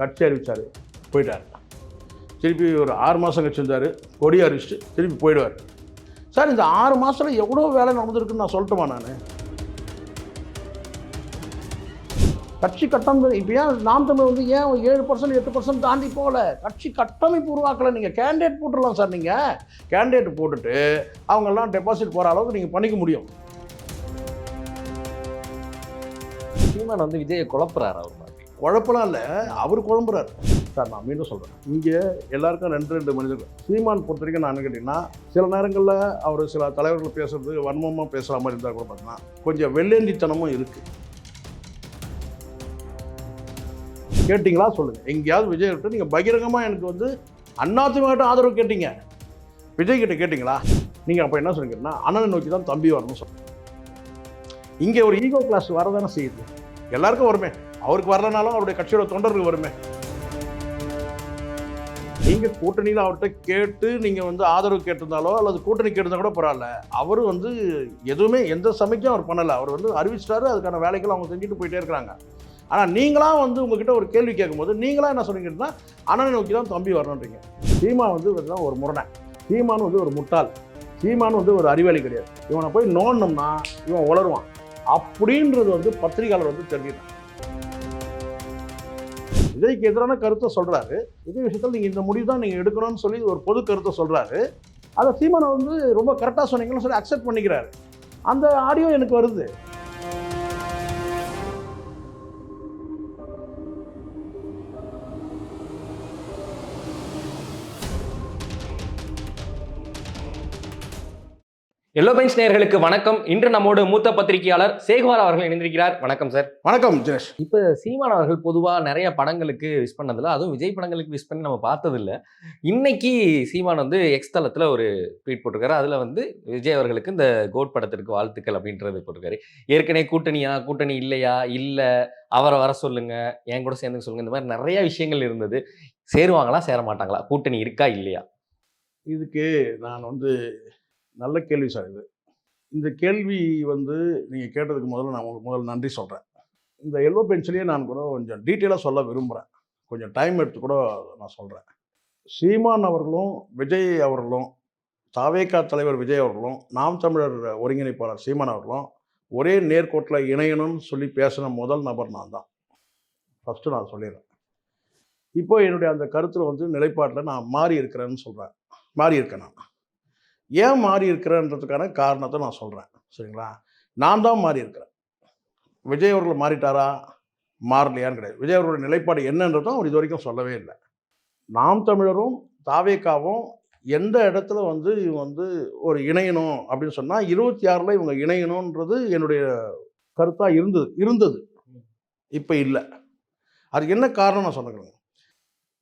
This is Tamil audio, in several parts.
கட்சி அறிவித்தார் போயிட்டார். திருப்பி ஒரு ஆறு மாதம் கட்சி இருந்தார் கொடி அறிவிச்சுட்டு திருப்பி போயிடுவார். சார் இந்த ஆறு மாதத்தில் எவ்வளோ வேலை நடந்திருக்குன்னு நான் சொல்லட்டுமா நான்? கட்சி கட்டமைப்பு இப்போ ஏன் நாம் தமிழ் வந்து ஏன் ஏழு பர்சன்ட் எட்டு பர்சன்ட் தாண்டி போகல? கட்சி கட்டமைப்பு உருவாக்கலை. நீங்கள் கேண்டிடேட் போட்டுடலாம் சார் நீங்கள் கேண்டிடேட் போட்டுட்டு அவங்கெல்லாம் டெபாசிட் போகிற அளவுக்கு நீங்கள் பண்ணிக்க முடியும். சீமான் வந்து விஜயை குழப்புறாரு அவர். குழப்பலாம் இல்லை. அவர் குழம்புறாரு. சார் நான் மீண்டும் சொல்கிறேன் இங்கே எல்லாருக்கும் ரெண்டு ரெண்டு மனிதர்கள். சீமான் பொறுத்த வரைக்கும் நான் என்ன கேட்டிங்கன்னா சில நேரங்களில் அவர் சில தலைவர்கள் பேசுறது வன்மமாக பேசுகிற மாதிரி இருந்தால் கூட பார்த்தீங்கன்னா கொஞ்சம் வெள்ளேந்தித்தனமும் இருக்குது கேட்டிங்களா? சொல்லுங்கள் எங்கேயாவது விஜய் கிட்ட நீங்கள் பகிரங்கமாக எனக்கு வந்து அண்ணாதிமுக ஆதரவு கேட்டீங்க. விஜய் கிட்ட கேட்டிங்களா? நீங்கள் அப்போ என்ன சொன்னீங்கன்னா அண்ணனை நோக்கி தான் தம்பி வரணும்னு சொல்லுங்கள் இங்கே ஒரு ஈகோ கிளாஸ் வரதானே செய்யுது. எல்லாருக்கும் வருமே. அவருக்கு வரலனாலும் அவருடைய கட்சியோட தொண்டருக்கு வருமே. நீங்க கூட்டணியில் அவர்கிட்ட கேட்டு நீங்க வந்து ஆதரவு கேட்டிருந்தாலோ அல்லது கூட்டணி கேட்டிருந்தா கூட பரவாயில்ல. அவர் வந்து எதுவுமே எந்த சமைக்கும் அவர் பண்ணல. அவர் வந்து அறிவிச்சிட்டாரு அதுக்கான வேலைகள் அவங்க செஞ்சுட்டு போயிட்டே இருக்கிறாங்க. ஆனால் நீங்களாம் வந்து உங்ககிட்ட ஒரு கேள்வி கேட்கும்போது நீங்களாம் என்ன சொன்னீங்கன்னா அண்ணனை நோக்கி தான் தம்பி வரணுன்றீங்க. சீமா வந்து ஒரு முரணை. சீமான் வந்து ஒரு முட்டாள். சீமான் வந்து ஒரு அறிவாளி கிடையாது. இவனை போய் நோண்டோம்னா இவன் உளருவான். அப்படின்றது வந்து பத்திரிகையாளர் வந்து தெரிஞ்சுக்கணும். விஜய்க்கு எதிரான கருத்தை சொல்கிறாரு இதே விஷயத்தில் நீங்கள் இந்த முடிவு தான் நீங்கள் எடுக்கணும்னு சொல்லி ஒரு பொது கருத்தை சொல்கிறாரு அதை சீமானை வந்து ரொம்ப கரெக்டாக சொன்னீங்கன்னு சொல்லி அக்செப்ட் பண்ணிக்கிறாரு. அந்த ஆடியோ எனக்கு வருது. எல்லோ பெஞ்ச் நேயர்களுக்கு வணக்கம். இன்று நம்மோடு மூத்த பத்திரிகையாளர் சேகுமார் அவர்கள் இணைந்திருக்கிறார். வணக்கம் சார் வணக்கம் தினேஷ் இப்போ சீமான் அவர்கள் பொதுவாக நிறைய படங்களுக்கு விஷ் பண்ணதில்ல. அதுவும் விஜய் படங்களுக்கு விஷ் பண்ணி நம்ம பார்த்ததில்ல. இன்னைக்கு சீமான் வந்து எக்ஸ் தளத்தில் ஒரு ட்வீட் போட்டிருக்காரு. அதில் வந்து விஜய் அவர்களுக்கு இந்த கோட் படத்திற்கு வாழ்த்துக்கள் அப்படின்றது போட்டிருக்காரு. ஏற்கனவே கூட்டணியா கூட்டணி இல்லையா? இல்லை. அவரை வர சொல்லுங்க. என் கூட சேர்ந்து சொல்லுங்க. இந்த மாதிரி நிறைய விஷயங்கள் இருந்தது. சேருவாங்களா சேர மாட்டாங்களா கூட்டணி இருக்கா இல்லையா? இதுக்கு நான் வந்து நல்ல கேள்வி சார் இது. இந்த கேள்வி வந்து நீங்கள் கேட்டதுக்கு முதல்ல நான் உங்களுக்கு முதல்ல நன்றி சொல்கிறேன் இந்த எல்லோ பென்சிலையே நான் கூட கொஞ்சம் டீட்டெயிலாக சொல்ல விரும்புகிறேன் கொஞ்சம் டைம் எடுத்து கூட நான் சொல்கிறேன் சீமான் அவர்களும் விஜய் அவர்களும் தாவேகா தலைவர் விஜய் அவர்களும் நாம் தமிழர் ஒருங்கிணைப்பாளர் சீமான் அவர்களும் ஒரே நேர்கோட்டில் இணையணும்னு சொல்லி பேசின முதல் நபர் நான் தான். ஃபஸ்ட்டு நான் சொல்லிடுறேன். இப்போ என்னுடைய அந்த கருத்தில் வந்து நிலைப்பாட்டில் நான் மாறி இருக்கிறேன்னு சொல்கிறேன் மாறி இருக்கேன் நான். ஏன் மாறி இருக்கிறேன்றதுக்கான காரணத்தை நான் சொல்கிறேன் சரிங்களா? நான் தான் மாறி இருக்கிறேன் விஜய் அவர்கள் மாறிட்டாரா? மாறலையான்னு கிடையாது. விஜய் அவர்களுடைய நிலைப்பாடு என்னன்றதும் அவர் இது வரைக்கும் சொல்லவே இல்லை. நாம் தமிழரும் தாவேக்காவும் எந்த இடத்துல வந்து இவங்க வந்து ஒரு இணையணும் அப்படின்னு சொன்னால் இருபத்தி ஆறில் இவங்க இணையணுன்றது என்னுடைய கருத்தாக இருந்தது இருந்தது. இப்போ இல்லை. அதுக்கு என்ன காரணம் நான் சொன்னேங்க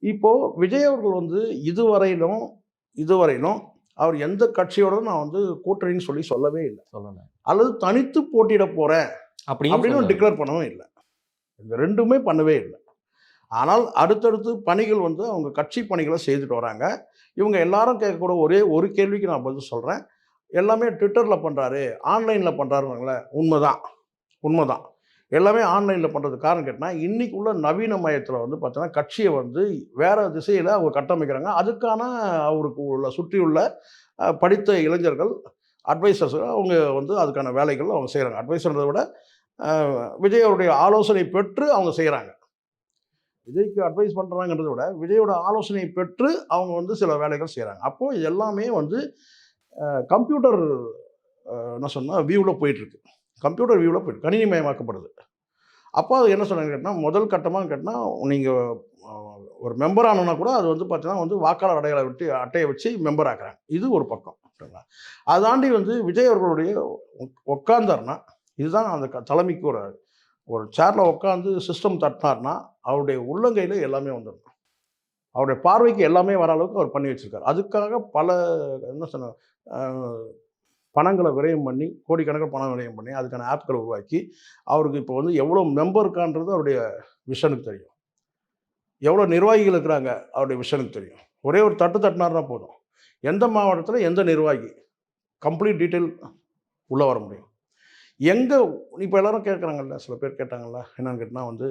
இப்போது விஜய் அவர்கள் வந்து இதுவரையிலும் இதுவரையிலும் அவர் எந்த கட்சியோட நான் வந்து கூட்டணின்னு சொல்லி சொல்லவே இல்லை. சொல்லல. அல்லது தனித்து போட்டியிட போறேன் அப்படின்னு அப்படின்னு டிக்ளேர் பண்ணவும் இல்லை. இந்த ரெண்டுமே பண்ணவே இல்லை. ஆனால் அடுத்தடுத்து பணிகள் வந்து அவங்க கட்சி பணிகளை செய்துட்டு வராங்க. இவங்க எல்லாரும் கேட்கக்கூட ஒரே ஒரு கேள்விக்கு நான் பதில் சொல்கிறேன் எல்லாமே ட்விட்டரில் பண்ணுறாரு ஆன்லைனில் பண்ணுறாருங்களே உண்மைதான். உண்மைதான். எல்லாமே ஆன்லைனில் பண்ணுறது காரணம் கேட்டால் இன்றைக்கி உள்ள நவீன மயத்தில் வந்து பார்த்தீங்கன்னா கட்சியை வந்து வேறு திசையில் அவங்க கட்டமைக்கிறாங்க. அதுக்கான அவருக்கு உள்ள சுற்றியுள்ள படித்த இளைஞர்கள் அட்வைசர்ஸ் அவங்க வந்து அதுக்கான வேலைகள் அவங்க செய்கிறாங்க அட்வைசர்ன்றதை விட விஜய் அவருடைய ஆலோசனை பெற்று அவங்க செய்கிறாங்க விஜய்க்கு அட்வைஸ் பண்ணுறாங்கன்றதை விட விஜயோட ஆலோசனை பெற்று அவங்க வந்து சில வேலைகள் செய்கிறாங்க அப்போது இது எல்லாமே வந்து கம்ப்யூட்டர் என்ன சொன்னால் வியூவில் போயிட்டுருக்கு கம்ப்யூட்டர் வியூவில் போயிட்டு கணினிமயமாக்கப்படுது. அப்போ அது என்ன சொன்னாங்க கேட்டால் முதல் கட்டமாக கேட்டால் நீங்கள் ஒரு மெம்பர் ஆனோன்னா கூட அது வந்து பார்த்தீங்கன்னா வந்து வாக்காளர் அடையாள விட்டு அட்டையை வச்சு மெம்பர் ஆக்குறாங்க. இது ஒரு பக்கம். சரிங்களா? வந்து விஜய் அவர்களுடைய உக்- இதுதான் அந்த க- தலைமைக்கு ஒரு ஒரு சேரில் உட்காந்து சிஸ்டம் தட்டினார்னா அவருடைய உள்ளங்கையில் எல்லாமே வந்துடும் அவருடைய பார்வைக்கு எல்லாமே வர அளவுக்கு அவர் பண்ணி வச்சுருக்காரு. அதுக்காக பல என்ன சொன்ன பணங்களை விரயம் பண்ணி கோடிக்கணக்கில் பணம் விரயம் பண்ணி அதுக்கான ஆப்களை உருவாக்கி அவருக்கு இப்போ வந்து எவ்வளோ மெம்பர் இருக்கான்றது அவருடைய விஷனுக்கு தெரியும். எவ்வளோ நிர்வாகிகள் இருக்கிறாங்க அவருடைய விஷனுக்கு தெரியும். ஒரே ஒரு தட்டு தட்டினார்னா போதும். எந்த மாவட்டத்தில் எந்த நிர்வாகி? கம்ப்ளீட் டீட்டெயில் உள்ளே வர முடியும். எங்கே இப்போ எல்லோரும் கேட்குறாங்கல்ல சில பேர் கேட்டாங்கல்ல என்னன்னு கேட்டால் வந்து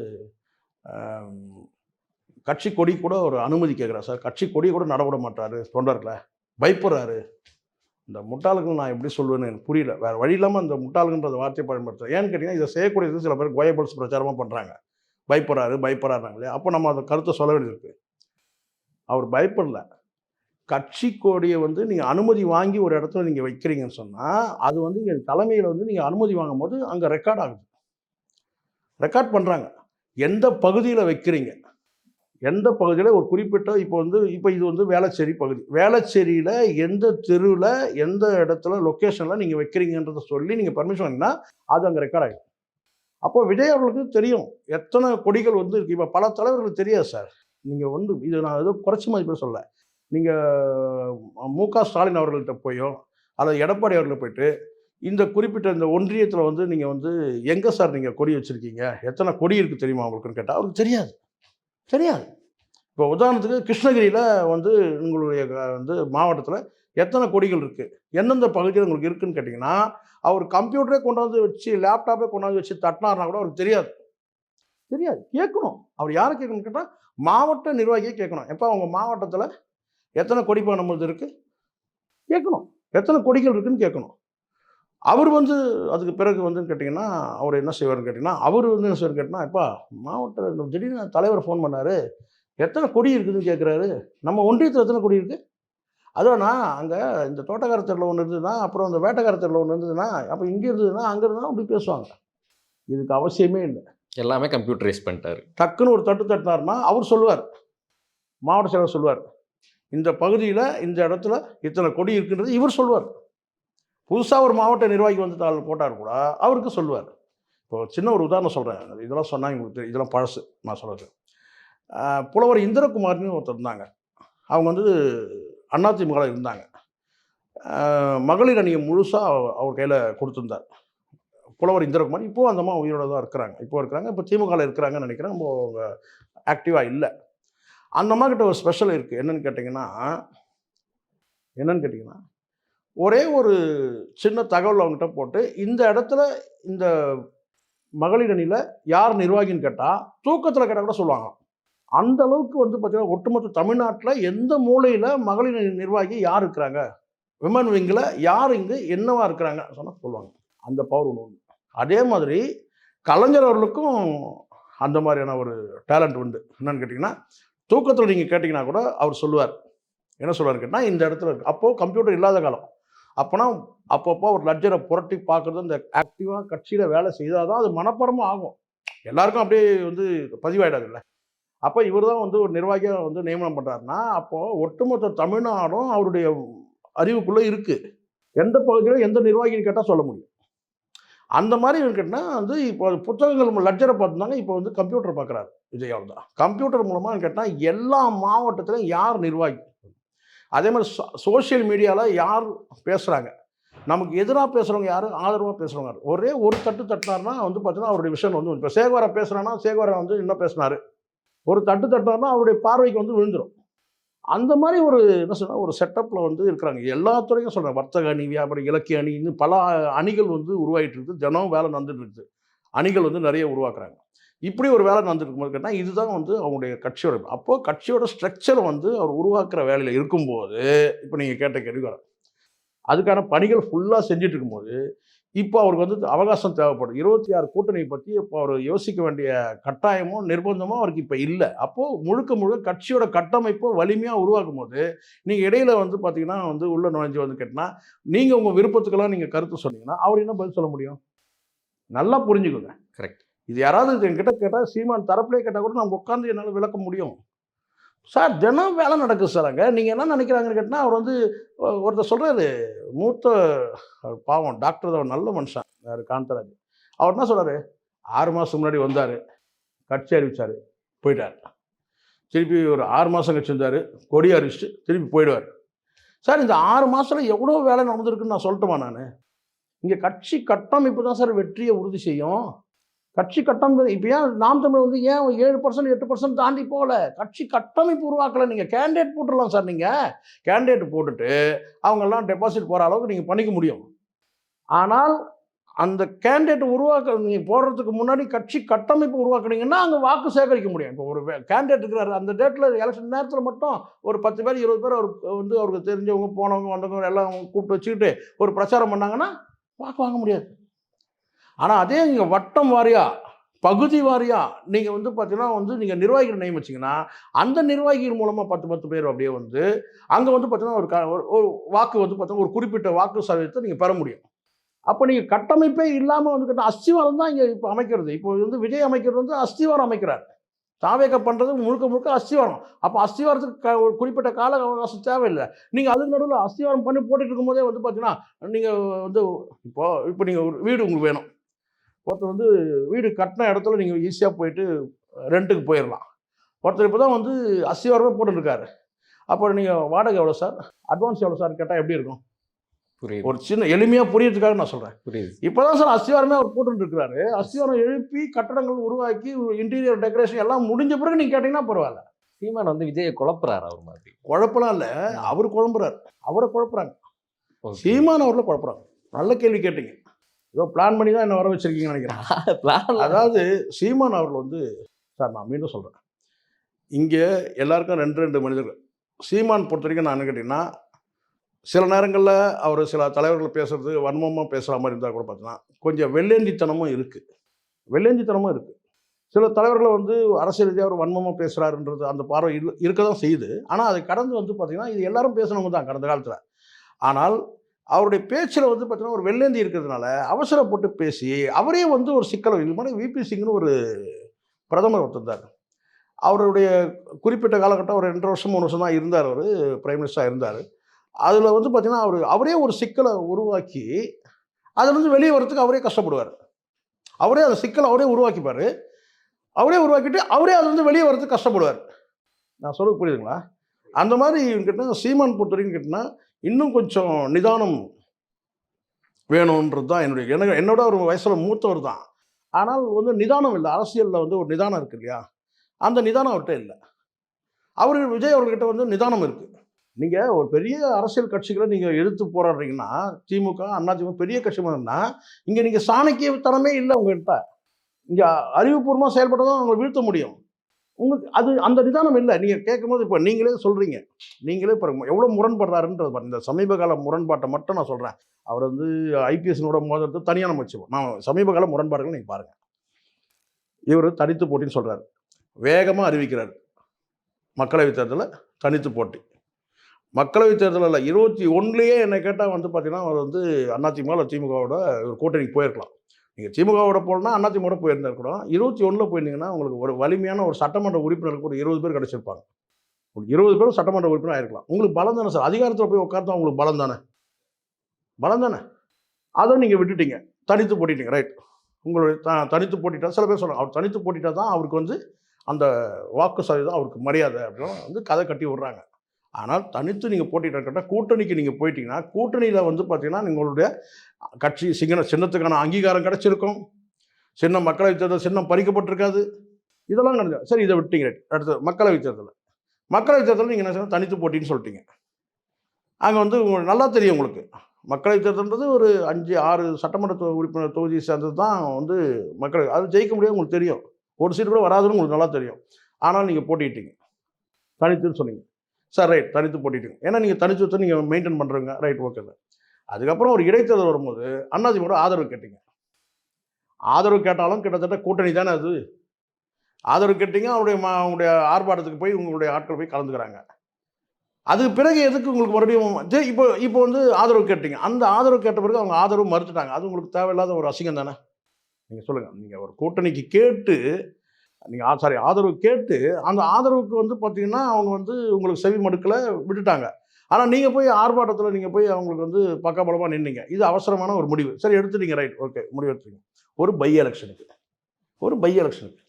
கட்சி கொடி கூட ஒரு அனுமதி கேட்குறா சார். கட்சி கொடி கூட நடவிட மாட்டாரு தொண்டர்களை பயப்படுறாரு. இந்த முட்டாளுக்கு நான் எப்படி சொல்லுவேன்னு எனக்கு புரியல. வேறு வழி இல்லாமல் அந்த முட்டாளுங்கன்ற வார்த்தையை பயன்படுத்துகிறேன் ஏன்னு கேட்டிங்கன்னா இதை செய்யக்கூடியது சில பேர் கோயபல்ஸ் பிரச்சாரமாக பண்ணுறாங்க பயப்படுறாரு பயப்படுறாங்களே அப்போ நம்ம அந்த கருத்தை சொல்ல வேண்டியிருக்கு அவர் பயப்படல. கட்சி கொடியை வந்து நீங்கள் அனுமதி வாங்கி ஒரு இடத்துல நீங்கள் வைக்கிறீங்கன்னு சொன்னால் அது வந்து இங்கே தலைமையில் வந்து நீங்கள் அனுமதி வாங்கும் போது அங்கே ரெக்கார்ட் ஆகுது. ரெக்கார்ட் பண்ணுறாங்க எந்த பகுதியில் வைக்கிறீங்க? எந்த பகுதியில் ஒரு குறிப்பிட்ட இப்போ வந்து இப்போ இது வந்து வேளச்சேரி பகுதி. வேளச்சேரியில் எந்த தெருவில் எந்த இடத்துல லொக்கேஷனில் நீங்கள் வைக்கிறீங்கன்றதை சொல்லி நீங்கள் பர்மிஷன் வாங்கினா அது அங்கே ரெக்கார்ட் ஆகிடும் அப்போ விஜய் அவர்களுக்கு தெரியும். எத்தனை கொடிகள் வந்து இருக்குது இப்போ பல தலைவர்களுக்கு தெரியாது சார். நீங்கள் வந்து இது நான் ஏதோ குறைச்சி மதிப்பிட சொல்ல நீங்கள் மு க ஸ்டாலின் அவர்கள்ட்ட போயோ அல்லது எடப்பாடி அவர்களை போயிட்டு இந்த குறிப்பிட்ட இந்த ஒன்றியத்தில் வந்து நீங்கள் வந்து எங்கே சார் நீங்கள் கொடி வச்சுருக்கீங்க? எத்தனை கொடி இருக்குது தெரியுமா உங்களுக்குன்னு கேட்டால் அவருக்கு தெரியாது. தெரியாது. இப்போ உதாரணத்துக்கு கிருஷ்ணகிரியில் வந்து உங்களுடைய க- வந்து மாவட்டத்தில் எத்தனை கொடிகள் இருக்குது எந்தெந்த பகுதியில் உங்களுக்கு இருக்குன்னு கேட்டிங்கன்னா அவர் கம்ப்யூட்டரே கொண்டாந்து வச்சு லேப்டாப்பே கொண்டாந்து வச்சு தட்டினார்னா கூட அவருக்கு தெரியாது. தெரியாது. கேட்கணும். அவர் யாரை கேட்கணும்னு கேட்டால் மாவட்ட நிர்வாகியை கேட்கணும். எப்போ? அவங்க மாவட்டத்தில் எத்தனை கொடி நம்மளது இருக்குது கேட்கணும். எத்தனை கொடிகள் இருக்குன்னு கேட்கணும். அவர் வந்து அதுக்கு பிறகு வந்து கேட்டிங்கன்னா அவர் என்ன செய்வார்னு கேட்டிங்கன்னா அவர் வந்து என்ன செய்வார் கேட்டிங்கன்னா எப்பா மாவட்ட திடீர்னு தலைவர் ஃபோன் பண்ணார். எத்தனை கொடி இருக்குதுன்னு கேட்குறாரு நம்ம ஒன்றியத்தில் எத்தனை கொடி இருக்குது அதானா அங்கே இந்த தோட்டக்கார தெருவில் ஒன்று இருந்ததுன்னா அப்புறம் இந்த வேட்டைக்கார தெருவில் ஒன்று இருந்ததுன்னா அப்போ இங்கே இருந்ததுன்னா அங்கே இருந்தால் அப்படி பேசுவாங்க. இதுக்கு அவசியமே இல்லை. எல்லாமே கம்ப்யூட்டரைஸ் பண்ணிட்டாரு. டக்குன்னு ஒரு தட்டு தட்டினார்னா அவர் சொல்லுவார். மாவட்ட செயலர் சொல்லுவார். இந்த பகுதியில் இந்த இடத்துல இத்தனை கொடி இருக்குன்றது இவர் சொல்லுவார். புதுசாக ஒரு மாவட்ட நிர்வாகி வந்து தாள் போட்டார் கூட அவருக்கு சொல்லுவார். இப்போ சின்ன ஒரு உதாரணம் சொல்கிறேன் இதெல்லாம் சொன்னால் உங்களுக்கு தெரியும். இதெல்லாம் பழசு நான் சொல்கிறது புலவர் இந்திரகுமார்னு ஒருத்தர் இருந்தாங்க. அவங்க வந்து அதிமுகவில் இருந்தாங்க. மகளிர் அணியை முழுசாக அவர் கையில் கொடுத்துருந்தார். புலவர் இந்திரகுமார் இப்போது அந்த அம்மா உயிரோட தான் இருக்கிறாங்க. இப்போ இருக்கிறாங்க இப்போ திமுகவில் இருக்கிறாங்கன்னு நினைக்கிறேன். இப்போ அவங்க ஆக்டிவாக இல்லை. அந்த அம்மா கிட்ட ஒரு ஸ்பெஷல் இருக்குது என்னன்னு கேட்டிங்கன்னா என்னன்னு கேட்டிங்கன்னா ஒரே ஒரு சின்ன தகவல் அவங்ககிட்ட போட்டு இந்த இடத்துல இந்த மகளிர் அணியில் யார் நிர்வாகின்னு கேட்டால் தூக்கத்தில் கேட்டால் கூட சொல்லுவாங்க. அந்த அளவுக்கு வந்து பார்த்தீங்கன்னா ஒட்டுமொத்த தமிழ்நாட்டில் எந்த மூலையில் மகளிர் அணி நிர்வாகி யார் இருக்கிறாங்க? விமன் விங்கில் யார் இங்கு என்னவா இருக்கிறாங்க? சொன்னால் சொல்லுவாங்க. அந்த பவர் ஒன்று அதே மாதிரி கலைஞர் அவர்களுக்கும் அந்த மாதிரியான ஒரு டேலண்ட் உண்டு. என்னன்னு கேட்டிங்கன்னா தூக்கத்தில் நீங்கள் கேட்டிங்கன்னா கூட அவர் சொல்லுவார். என்ன சொல்லுவார் கேட்டால் இந்த இடத்துல இருக்கு. அப்போது கம்ப்யூட்டர் இல்லாத காலம். அப்போனா அப்பப்போ ஒரு லட்ஜரை புரட்டி பார்க்குறது இந்த ஆக்டிவாக கட்சியில் வேலை செய்தால் தான் அது மனப்படமும் ஆகும். எல்லாருக்கும் அப்படியே வந்து பதிவாயிடாதுல்ல. அப்போ இவர் தான் வந்து ஒரு நிர்வாகியாக வந்து நியமனம் பண்ணுறாருன்னா அப்போது ஒட்டுமொத்த தமிழ்நாடும் அவருடைய அறிவுக்குள்ளே இருக்குது எந்த பகுதியிலும் எந்த நிர்வாகின்னு கேட்டால் சொல்ல முடியும். அந்த மாதிரி கேட்டால் வந்து இப்போ புத்தகங்கள் லட்சரை பார்த்துருந்தாங்க இப்போ வந்து கம்ப்யூட்டர் பார்க்குறாரு விஜய் தான் கம்ப்யூட்டர் மூலமாக கேட்டால் எல்லா மாவட்டத்திலும் யார் நிர்வாகி அதே மாதிரி சோஷியல் மீடியாவில் யார் பேசுகிறாங்க நமக்கு எதிராக பேசுகிறவங்க யார்? ஆதரவாக பேசுகிறவங்க யார்? ஒரே ஒரு தட்டு தட்டினார்னா வந்து பார்த்தீங்கன்னா அவருடைய விஷயம் வந்து இப்போ சேகவரா பேசுகிறான்னா சேகவரா வந்து என்ன பேசினார்? ஒரு தட்டு தட்டினார்னா அவருடைய பார்வைக்கு வந்து விழுந்துடும் அந்த மாதிரி ஒரு என்ன சொன்னால் ஒரு செட்டப்பில் வந்து இருக்கிறாங்க. எல்லா துறையும் சொல்கிறேன் வர்த்தக அணி வியாபாரம் இலக்கிய அணி இன்னும் பல அணிகள் வந்து உருவாகிட்டு இருக்குது தினம் வேலை நடந்துட்டு இருக்குது அணிகள் வந்து நிறைய உருவாக்குறாங்க. இப்படி ஒரு வேலை நடந்துட்டு இருக்கும்போது கேட்டால் இதுதான் வந்து அவங்களுடைய கட்சியோட அப்போது கட்சியோட ஸ்ட்ரக்சர் வந்து அவர் உருவாக்குற வேலையில் இருக்கும்போது இப்போ நீங்கள் கேட்ட கேள்வி அதுக்கான பணிகள் ஃபுல்லாக செஞ்சுட்டு இருக்கும்போது இப்போ அவருக்கு வந்து அவகாசம் தேவைப்படும். இருபத்தி ஆறு கூட்டணியை பற்றி இப்போ அவர் யோசிக்க வேண்டிய கட்டாயமோ நிர்பந்தமோ அவருக்கு இப்போ இல்லை. அப்போது முழுக்க முழுக்க கட்சியோட கட்டமைப்போ வலிமையாக உருவாக்கும் போது நீங்கள் இடையில வந்து பார்த்தீங்கன்னா வந்து உள்ள நுழைஞ்சு வந்து கேட்டினா நீங்கள் உங்கள் விருப்பத்துக்கெல்லாம் நீங்கள் கருத்து சொன்னீங்கன்னா அவர் என்ன பதில் சொல்ல முடியும்? நல்லா புரிஞ்சுக்கோங்க. கரெக்ட் இது யாராவது என்கிட்ட கேட்டால் சீமான் தரப்புலேயே கேட்டால் கூட நம்ம உட்காந்து என்னால் விளக்க முடியும். சார் தினம் வேலை நடக்குது சார் அங்கே. நீங்கள் என்ன நினைக்கிறாங்கன்னு கேட்டால் அவர் வந்து ஒருத்தர் சொல்கிறாரு மூத்த பாவம் டாக்டர் தான் நல்ல மனுஷன். யார்? காந்தராஜ். அவர் என்ன சொல்கிறாரு ஆறு மாதம் முன்னாடி வந்தார். கட்சி அறிவிச்சார். போயிட்டார். திருப்பி ஒரு ஆறு மாதம் கட்சி வந்தார். கொடி அறிவிச்சிட்டு திருப்பி போயிடுவார். சார் இந்த ஆறு மாதத்தில் எவ்வளோ வேலை நடந்திருக்குன்னு நான் சொல்லட்டுமா நான்? இங்கே கட்சி கட்டமைப்பு தான் சார் வெற்றியை உறுதி செய்யும். கட்சி கட்டமைப்பு இப்போ ஏன் நாம் தமிழ் வந்து ஏன் ஏழு பர்சன்ட் எட்டு பர்சன்ட் தாண்டி போகல? கட்சி கட்டமைப்பு உருவாக்கலை. நீங்கள் கேண்டிடேட் போட்டுடலாம் சார் நீங்கள் கேண்டிடேட் போட்டுட்டு அவங்கெல்லாம் டெபாசிட் போகிற அளவுக்கு நீங்கள் பண்ணிக்க முடியும். ஆனால் அந்த கேண்டிடேட் உருவாக்க நீங்கள் போடுறதுக்கு முன்னாடி கட்சி கட்டமைப்பு உருவாக்குனீங்கன்னா அங்கே வாக்கு சேகரிக்க முடியும். இப்போ ஒரு கேண்டிடேட் இருக்கிறாரு. அந்த டேட்டில் எலெக்ஷன் நேரத்தில் மட்டும் ஒரு பத்து பேர் இருபது பேர் அவருக்கு வந்து அவருக்கு தெரிஞ்சவங்க போனவங்க வந்தவங்க எல்லாம் கூப்பிட்டு வச்சுக்கிட்டு ஒரு பிரச்சாரம் பண்ணாங்கன்னா வாக்கு வாங்க முடியாது. ஆனால் அதே இங்கே வட்டம் வாரியா பகுதி வாரியாக நீங்கள் வந்து பார்த்தீங்கன்னா வந்து நீங்கள் நிர்வாகிகள் நியமிச்சிங்கன்னா அந்த நிர்வாகிகள் மூலமாக பத்து பத்து பேர் அப்படியே வந்து அங்கே வந்து பார்த்தீங்கன்னா ஒரு க- ஒரு- வாக்கு வந்து பார்த்தீங்கன்னா ஒரு குறிப்பிட்ட வாக்கு சதவீதத்தை நீங்கள் பெற முடியும். அப்போ நீங்கள் கட்டமைப்பே இல்லாமல் வந்து கேட்டால் அஸ்திவாரம் தான் இங்கே இப்போ அமைக்கிறது. இப்போ வந்து விஜய் அமைக்கிறது வந்து அஸ்திவாரம் அமைக்கிறார். தாவேக்க பண்ணுறது முழுக்க முழுக்க அஸ்திவாரம். அப்போ அஸ்திவாரத்துக்கு க- ஒரு குறிப்பிட்ட கால அவகாசம் தேவையில்லை. நீங்கள் அதுக்கு நடுவில் அஸ்திவாரம் பண்ணி போட்டுட்டு இருக்கும்போதே வந்து பார்த்தீங்கன்னா நீங்கள் வந்து இப்போது இப்போ நீங்கள் ஒரு வீடு உங்களுக்கு வேணும். ஒருத்தர் வந்து வீடு கட்டின இடத்துல நீங்கள் ஈஸியாக போயிட்டு ரெண்ட்டுக்கு போயிடலாம் ஒருத்தர் இப்போ தான் வந்து அஸ்திவாரமே போட்டுருக்காரு. அப்போ நீங்கள் வாடகை எவ்வளோ சார்? அட்வான்ஸ் எவ்வளோ சார்? கேட்டால் எப்படி இருக்கும்? புரியுது. ஒரு சின்ன எளிமையாக புரியறதுக்காக நான் சொல்கிறேன் புரியுது. இப்போதான் சார் அஸ்திவாரமே அவர் போட்டுட்டு இருக்கிறாரு அஸ்திவாரம் எழுப்பி கட்டடங்கள் உருவாக்கி இன்டீரியர் டெக்கரேஷன் எல்லாம் முடிஞ்ச பிறகு நீங்கள் கேட்டிங்கன்னா பரவாயில்ல. சீமான் வந்து விஜயை குழப்புறாரு அவர் மாதிரி. குழப்பலாம் இல்லை. அவர் குழம்புறாரு. அவரை குழப்புறாங்க. சீமான் அவரில் குழப்புறாங்க. நல்ல கேள்வி கேட்டீங்க. ஏதோ பிளான் பண்ணி தான் என்ன வர வச்சிருக்கீங்கன்னு நினைக்கிறேன். அதாவது சீமான் அவர்கள் வந்து சார் நான் மீண்டும் சொல்கிறேன் இங்கே எல்லாருக்கும் ரெண்டு ரெண்டு மனிதர்கள். சீமான் பொறுத்த வரைக்கும் நான் என்ன கேட்டிங்கன்னா சில நேரங்களில் அவர் சில தலைவர்கள் பேசுறது வன்மமாக பேசுகிற மாதிரி இருந்தால் கூட பார்த்தீங்கன்னா கொஞ்சம் வெள்ளேந்தித்தனமும் இருக்குது வெள்ளேந்தித்தனமும் இருக்குது சில தலைவர்களை வந்து அரசியல் ரீதியாக அவர் வன்மமாக பேசுகிறாருன்றது அந்த பார்வை இரு- இருக்க தான் செய்யுது. ஆனால் அதை கடந்து வந்து பார்த்திங்கன்னா இது எல்லாரும் பேசுனவங்க தான் கடந்த காலத்தில். ஆனால் அவருடைய பேச்சில் வந்து பார்த்தீங்கன்னா ஒரு வெள்ளேந்தி இருக்கிறதுனால அவசரப்பட்டு பேசி அவரே வந்து ஒரு சிக்கலை இது மாதிரி விபி சிங்னு ஒரு பிரதமர் ஒருத்தர் அவருடைய குறிப்பிட்ட காலகட்டம் ஒரு ரெண்டு வருஷம் மூணு வருஷம் தான் இருந்தார் அவர் பிரைம் மினிஸ்டராக இருந்தார். அதில் வந்து பார்த்தீங்கன்னா அவர் அவரே ஒரு சிக்கலை உருவாக்கி அதுலேருந்து வெளியே வரத்துக்கு அவரே கஷ்டப்படுவார். அவரே அந்த சிக்கலை அவரே உருவாக்கிப்பார். அவரே உருவாக்கிட்டு அவரே அதுலேருந்து வெளியே வரதுக்கு கஷ்டப்படுவார். நான் சொல்ல புரியுதுங்களா? அந்த மாதிரி கேட்டால் சீமான் பொறுத்த வரைக்கும் கேட்டிங்கன்னா இன்னும் கொஞ்சம் நிதானம் வேணுன்றது தான் என்னுடைய எனக்கு என்னோட ஒரு வயசில் மூத்தவர் தான். ஆனால் வந்து நிதானம் இல்லை. அரசியலில் வந்து ஒரு நிதானம் இருக்கு இல்லையா? அந்த நிதானம் அவர்கிட்ட இல்லை. அவர் விஜய் அவர்கிட்ட வந்து நிதானம் இருக்குது நீங்கள் ஒரு பெரிய அரசியல் கட்சிகளை நீங்கள் எடுத்து போராடுறீங்கன்னா திமுக அதிமுக பெரிய கட்சி மாதிரினா இங்கே நீங்கள் சாணக்கியத்தனமே இல்லை உங்கள்கிட்ட இங்கே அறிவுபூர்வமாக செயல்பட்டதான் அவங்களை வீழ்த்த முடியும். உங்களுக்கு அது அந்த நிதானம் இல்லை. நீங்கள் கேட்கும்போது இப்போ நீங்களே சொல்கிறீங்க நீங்களே இப்போ எவ்வளோ முரண்படுறாருன்றது இந்த சமீப கால முரண்பாட்டை மட்டும் நான் சொல்கிறேன் அவர் வந்து ஐபிஎஸ்னோட மோதுறது தனியாக நம்ம வச்சுப்போம். நான் சமீப கால முரண்பாடுகள் நீங்கள் பாருங்கள் இவர் தனித்து போட்டின்னு சொல்கிறார் வேகமாக அறிவிக்கிறார். மக்களவைத் தேர்தலில் தனித்து போட்டி. மக்களவைத் தேர்தலில் இருபத்தி ஒன்றுலேயே என்னை கேட்டால் வந்து பார்த்தீங்கன்னா அவர் வந்து அதிமுக திமுகவோட ஒரு கூட்டணிக்கு போயிருக்கலாம். நீங்கள் திமுகவோட போகலன்னா அதிமுக போயிருந்தா கூட இருபத்தி ஒன்றில் போயிருந்தீங்கன்னா உங்களுக்கு ஒரு வலிமையான ஒரு சட்டமன்ற உறுப்பினருக்கு ஒரு இருபது பேர் கிடச்சிருப்பாங்க. ஒரு இருபது பேரும் சட்டமன்ற உறுப்பினர் ஆயிருக்கலாம் உங்களுக்கு பலம் தானே சார்? அதிகாரத்தில் போய் உட்கார்த்தா உங்களுக்கு பலம் தானே? பலம் தானே? அதை நீங்கள் விட்டுட்டீங்க. தனித்து போட்டிட்டீங்க ரைட் உங்களுடைய த தனித்து போட்டிட்டா சில பேர் சொல்கிறாங்க அவர் தனித்து போட்டிட்டா தான் அவருக்கு வந்து அந்த வாக்கு சதவீதம் அவருக்கு மரியாதை அப்படின்னு வந்து கதை கட்டி விடுறாங்க. ஆனால் தனித்து நீங்கள் போட்டிட்டு கேட்டால் கூட்டணிக்கு நீங்கள் போயிட்டீங்கன்னா கூட்டணியில் வந்து பார்த்தீங்கன்னா உங்களுடைய கட்சி சின்ன சின்னத்துக்கான அங்கீகாரம் கிடச்சிருக்கும். சின்ன மக்களவைத் தேர்தல் சின்னம் பறிக்கப்பட்டிருக்காது. இதெல்லாம் நடந்தது. சரி இதை விட்டீங்க. அடுத்தது அடுத்து மக்களவைத் தேர்தலில் மக்களவைத் தேர்தலில் நீங்கள் என்ன செய்யணும் தனித்து போட்டின்னு சொல்லிட்டீங்க. அங்கே வந்து உங்களுக்கு நல்லா தெரியும் உங்களுக்கு. மக்களவைத் தேர்தல்ன்றது ஒரு அஞ்சு ஆறு சட்டமன்ற தொ- உறுப்பினர் தொகுதியை சேர்ந்தது தான் வந்து மக்களவை அது ஜெயிக்க முடியாது உங்களுக்கு தெரியும். ஒரு சீட்டு கூட வராதுன்னு உங்களுக்கு நல்லா தெரியும். ஆனால் நீங்கள் போட்டிட்டீங்க தனித்துன்னு சொன்னீங்க. சார் ரைட் தனித்து போட்டிட்டீங்க. ஏன்னா நீங்கள் வச்சு நீங்கள் மெயின்டைன் பண்ணுறீங்க ரைட் ஓகே அதுக்கப்புறம் ஒரு இடைத்தேர்தல் வரும்போது அண்ணாதிமுக ஆதரவு கேட்டீங்க. ஆதரவு கேட்டாலும் கிட்டத்தட்ட கூட்டணி தானே அது? ஆதரவு கேட்டீங்க அவருடைய மா அவங்களுடைய ஆர்ப்பாட்டத்துக்கு போய் உங்களுடைய ஆட்கள் போய் கலந்துக்கிறாங்க. அதுக்கு பிறகு எதுக்கு உங்களுக்கு மறுபடியும் சரி, இப்போ இப்போ வந்து ஆதரவு கேட்டீங்க. அந்த ஆதரவு கேட்ட பிறகு அவங்க ஆதரவு மறுத்துட்டாங்க. அது உங்களுக்கு தேவையில்லாத ஒரு அசிங்கம் தானே? நீங்கள் சொல்லுங்கள் நீங்கள் ஒரு கூட்டணிக்கு கேட்டு நீங்கள் சாரி ஆதரவு கேட்டு அந்த ஆதரவுக்கு வந்து பார்த்தீங்கன்னா அவங்க வந்து உங்களுக்கு செவி மடுக்கலை விட்டுட்டாங்க. ஆனால் நீங்கள் போய் ஆர்ப்பாட்டத்தில் நீங்கள் போய் அவங்களுக்கு வந்து பக்கபலமாக நின்னீங்க. இது அவசரமான ஒரு முடிவு. சரி எடுத்துட்டீங்க ரைட் ஓகே முடிவு எடுத்துட்டீங்க ஒரு பை எலெக்ஷனுக்கு ஒரு பை எலெக்ஷனுக்கு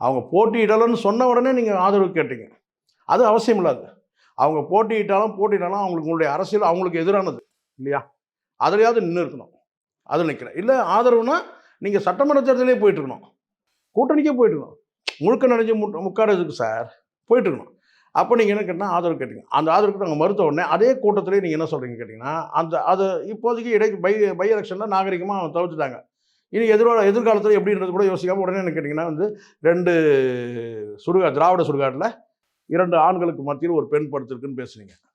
அவங்க போட்டியிடலன்னு சொன்ன உடனே நீங்கள் ஆதரவு கேட்டீங்க. அது அவசியம் இல்லாது. அவங்க போட்டியிட்டாலும் போட்டியிட்டாலும் அவங்களுக்கு உங்களுடைய அரசியல் அவங்களுக்கு எதிரானது. இல்லையா? அதுலையாவது நின்று இருக்கணும். அது நிற்கிறேன் இல்லை ஆதரவுனா நீங்கள் சட்டமன்ற தேர்தலே போயிட்டு இருக்கணும். கூட்டணிக்கே போயிட்டுருக்கணும் முழுக்க நனைஞ்சு மு முக்காடுறதுக்கு சார் போயிட்டுருக்கணும். அப்போ நீங்கள் என்ன கேட்டிங்கன்னா ஆதரவு கேட்டீங்க. அந்த ஆதரவுக்கு நாங்கள் மறுத்த உடனே அதே கூட்டத்திலே நீங்கள் என்ன சொல்கிறீங்க கேட்டிங்கன்னா அந்த அது இப்போதைக்கு இடை பை பை எலெக்ஷனில் நாகரிகமாக தவிர்த்துட்டாங்க. இனி எதிர்கால எதிர்காலத்தில் எப்படின்றது கூட யோசிக்காமல் உடனே என்ன கேட்டிங்கன்னா வந்து ரெண்டு சுடுகா திராவிட சுடுகாட்டில் இரண்டு ஆண்களுக்கு மத்தியில் ஒரு பெண் படுத்திருக்குன்னு பேசுனீங்க.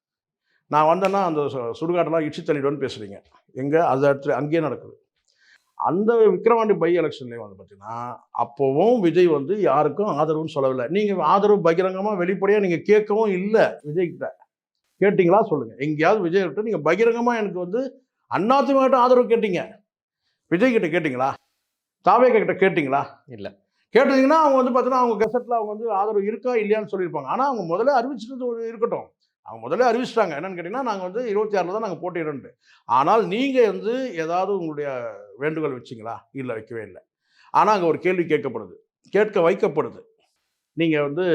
நான் வந்தேன்னா அந்த சு- சுடுகாட்டெல்லாம் இட்சி தள்ளிடுவேன்னு பேசுகிறீங்க எங்கே? அது இடத்துல அங்கேயே நடக்குது. அந்த விக்கிரவாண்டி பை எலெக்ஷன்லேயே வந்து பார்த்தீங்கன்னா அப்போவும் விஜய் வந்து யாருக்கும் ஆதரவுன்னு சொல்லவில்லை. நீங்கள் ஆதரவு பகிரங்கமாக வெளிப்படையாக நீங்கள் கேட்கவும் இல்லை விஜய் கிட்ட கேட்டிங்களா? சொல்லுங்கள் எங்கேயாவது விஜய் கிட்ட நீங்கள் பகிரங்கமாக எனக்கு வந்து அதிமுக ஆதரவு கேட்டீங்க. விஜய் கிட்ட கேட்டிங்களா? தாவேக கிட்ட கேட்டிங்களா? இல்ல. கேட்டீங்கன்னா அவங்க வந்து பார்த்தீங்கன்னா அவங்க கெசட்டில் அவங்க வந்து ஆதரவு இருக்கா இல்லையான்னு சொல்லியிருப்பாங்க. ஆனால் அவங்க முதல்ல அறிவிச்சிட்டு இருக்கட்டும். அவங்க முதல்ல அறிவிச்சிட்டாங்க. என்னன்னு கேட்டிங்கன்னா நாங்கள் வந்து இருபத்தி ஆறில் தான் நாங்கள் போட்டிடுறோன்ட்டு ஆனால் நீங்கள் வந்து ஏதாவது உங்களுடைய வேண்டுகோள் வச்சிங்களா? இல்லை வைக்கவே இல்லை. ஆனால் அங்கே ஒரு கேள்வி கேட்கப்படுது. கேட்க வைக்கப்படுது. நீங்கள் வந்து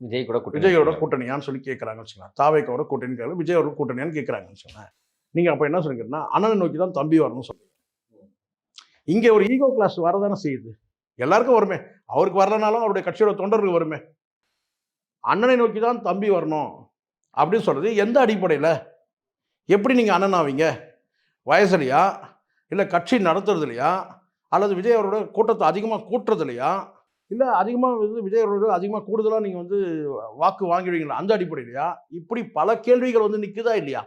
விஜய் கூட கூட்டணி விஜயோட. கூட்டணியான்னு சொல்லி கேட்குறாங்க வச்சுக்கலாம் தாவேக்கோட கூட்டணி கேட்கல விஜயோட கூட்டணியான்னு கேட்குறாங்கன்னு வச்சுக்கோங்களேன் நீங்கள் அப்போ என்ன சொல்லிங்கன்னா அண்ணனை நோக்கி தான் தம்பி வரணும்னு சொல்றீங்க. இங்கே ஒரு ஈகோ கிளாஸ் வரதானே செய்யுது. எல்லாருக்கும் வருமே. அவருக்கு வரலனாலும் அவருடைய கட்சியோட தொண்டருக்கு வருமே. அண்ணனை நோக்கி தான் தம்பி வரணும். அப்படின்னு சொல்கிறது எந்த அடிப்படையில்? எப்படி நீங்கள் அண்ணன் ஆவீங்க? வயசுலையா? இல்லை கட்சி நடத்துறதுலையா அல்லது விஜய் அவரோட கூட்டத்தை அதிகமாக கூட்டுறதுலையா இல்லை அதிகமாக வந்து விஜய் அவரோட அதிகமாக கூடுதலாக நீங்கள் வந்து வாக்கு வாங்கிடுவீங்களா? அந்த அடிப்படையிலையா? இப்படி பல கேள்விகள் வந்து நிற்குதா இல்லையா?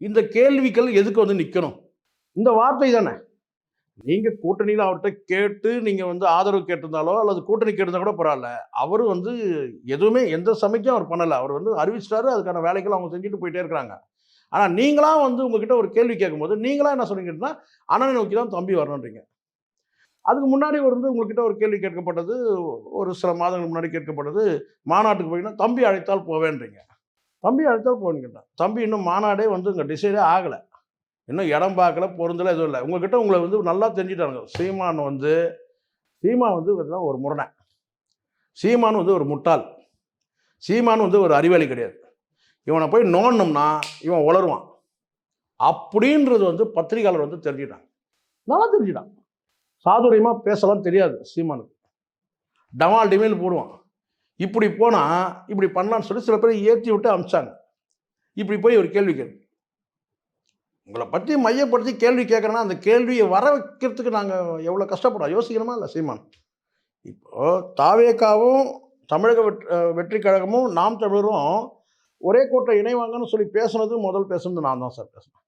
இந்த கேள்விகள் எதுக்கு வந்து நிற்கணும் இந்த வார்த்தை தானே. நீங்கள் கூட்டணியில் அவர்கிட்ட கேட்டு நீங்கள் வந்து ஆதரவு கேட்டிருந்தாலோ அல்லது கூட்டணி கேட்டிருந்தா கூட பரவாயில்ல. அவர் வந்து எதுவுமே எந்த சமைக்கும் அவர் பண்ணலை. அவர் வந்து அறிவிச்சிட்டாரு. அதுக்கான வேலைகள் அவங்க செஞ்சுட்டு போயிட்டே இருக்கிறாங்க. ஆனால் நீங்களாம் வந்து உங்ககிட்ட ஒரு கேள்வி கேட்கும்போது நீங்களாம் என்ன சொன்னீங்கன்னா அண்ணனை நோக்கி தான் தம்பி வரணுன்றீங்க. அதுக்கு முன்னாடி ஒரு வந்து உங்ககிட்ட ஒரு கேள்வி கேட்கப்பட்டது. ஒரு சில மாதங்கள் முன்னாடி கேட்கப்பட்டது. மாநாட்டுக்கு போயிங்கன்னா தம்பி அழைத்தால் போவேன்றீங்க. தம்பி அழைத்தால் போவேன்னு கேட்டேன். தம்பி இன்னும் மாநாடே வந்து இங்கே டிசைடே ஆகலை. இன்னும் இடம் பார்க்கல பொருந்தல எதுவும் இல்லை. உங்ககிட்ட உங்களை வந்து நல்லா தெரிஞ்சுட்டாங்க சீமான் வந்து சீமான் வந்து பார்த்தீங்கன்னா ஒரு முரணை. சீமான் வந்து ஒரு முட்டாள். சீமான் வந்து ஒரு அறிவாளி கிடையாது. இவனை போய் நோண்டணும்னா இவன் உளருவான். அப்படின்றது வந்து பத்திரிகையாளர் வந்து தெரிஞ்சுட்டாங்க நல்லா தெரிஞ்சுட்டான். சாதுரியமாக பேசலாம் தெரியாது சீமானுக்கு. டமால் டிமேல் போடுவான். இப்படி போனால் இப்படி பண்ணலான்னு சொல்லி சில பேர் ஏற்றி விட்டு அமிச்சாங்க. இப்படி போய் ஒரு கேள்வி கேள்வி உங்களை பற்றி மையப்படுத்தி கேள்வி கேட்குறேன்னா அந்த கேள்வியை வர வைக்கிறதுக்கு நாங்கள் எவ்வளோ கஷ்டப்படுறோம்? யோசிக்கணுமா இல்லை சீமான்? இப்போ தாவேக்காவும் தமிழக வெற்றி வெற்றி கழகமும் நாம் தமிழரும் ஒரே கூட்டம் இணைவாங்கன்னு சொல்லி பேசுனது முதல் பேசுனது நான் தான் சார் பேசினேன்.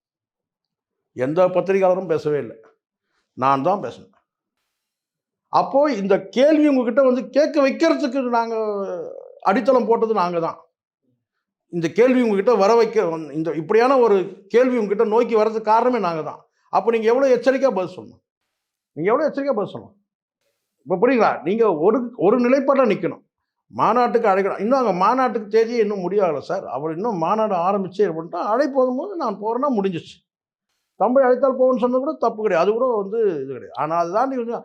எந்த பத்திரிகையாளரும் பேசவே இல்லை. நான் தான் பேசினேன். அப்போது இந்த கேள்வி உங்ககிட்ட வந்து கேட்க வைக்கிறதுக்கு நாங்கள் அடித்தளம் போட்டது நாங்கள் தான். இந்த கேள்வி உங்ககிட்ட வர வைக்க இந்த இப்படியான ஒரு கேள்வி உங்ககிட்ட நோக்கி வர்றதுக்கு காரணமே நாங்கள் தான். அப்போ நீங்கள் எவ்வளோ எச்சரிக்கையாக பதில் சொல்லணும்? நீங்கள் எவ்வளோ எச்சரிக்கையாக பதில் சொல்லணும்? இப்போ புரியுங்களா நீங்கள் ஒரு ஒரு நிலைப்பாட்டில் நிற்கணும் மாநாட்டுக்கு அழைக்கணும். இன்னும் அங்கே மாநாட்டுக்கு தேதியே இன்னும் முடியாகலை சார். அவர் இன்னும் மாநாடு ஆரம்பிச்சே பண்ணிட்டா அழைப்பு போது நான் போகிறேன்னா முடிஞ்சிச்சு தம்பி அழைத்தால் போகணும்னு சொன்னது கூட தப்பு கிடையாது. அது கூட வந்து இது கிடையாது. ஆனால் அதுதான் நீங்கள்